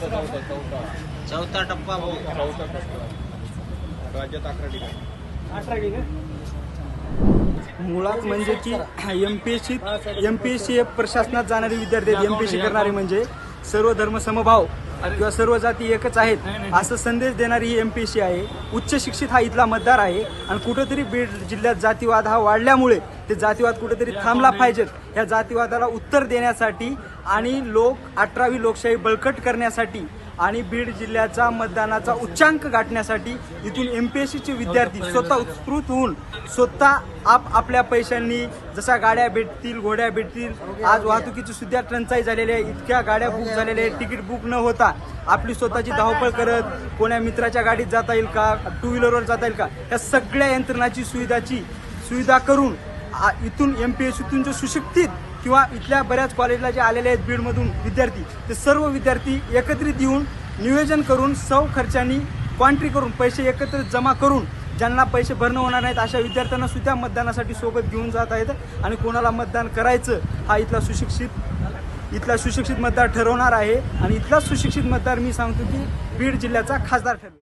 चौथा टप्पा भाऊ. राज्यात अकरा ठिकाणी. अठरा मुळात म्हणजे की M P S C M P S C प्रशासनात जाणारे विद्यार्थी एम पी एस सी करणारे म्हणजे सर्व धर्म समभाव किंवा सर्व जाती एकच आहेत. असं संदेश देणारी ही एम पी एस सी आहे. उच्च शिक्षित हा इथला मतदार आहे. आणि कुठंतरी बीड जिल्ह्यात जातीवाद हा वाढल्यामुळे ते जातीवाद कुठेतरी थांबला पाहिजेत या जातीवादाला उत्तर देण्यासाठी आणि लोक अठरावी लोकशाही बळकट करण्यासाठी आणि बीड जिल्ह्याचा मतदानाचा उच्चांक गाठण्यासाठी इथून एम पी एस सीचे विद्यार्थी स्वतः उत्स्फूर्त होऊन स्वतः आप आपल्या पैशांनी जशा गाड्या भेटतील घोड्या भेटतील आज वाहतुकीची सुद्धा टंचाई झालेली आहे इतक्या गाड्या बुक झालेल्या आहेत तिकीट बुक न होता आपली स्वतःची धावपळ करत कोण्या मित्राच्या गाडीत जाता येईल का टू व्हीलरवर जाता येईल का या सगळ्या यंत्रणाची सुविधाची सुविधा करून इथून एम पी एस सीतून जे सुशिक्षित किंवा इथल्या बऱ्याच कॉलेजला जे आलेले आहेत बीडमधून विद्यार्थी ते सर्व विद्यार्थी एकत्रित येऊन नियोजन करून सौ खर्चानी क्वांट्री करून पैसे एकत्रित जमा करून ज्यांना पैसे भरणं होणार नाहीत अशा विद्यार्थ्यांना सुद्धा मतदानासाठी सोबत घेऊन जात आहेत आणि कोणाला मतदान करायचं हा इथला सुशिक्षित इथला सुशिक्षित मतदार ठरवणार आहे. आणि इथला सुशिक्षित मतदार मी सांगतो की बीड जिल्ह्याचा खासदार ठरवेल.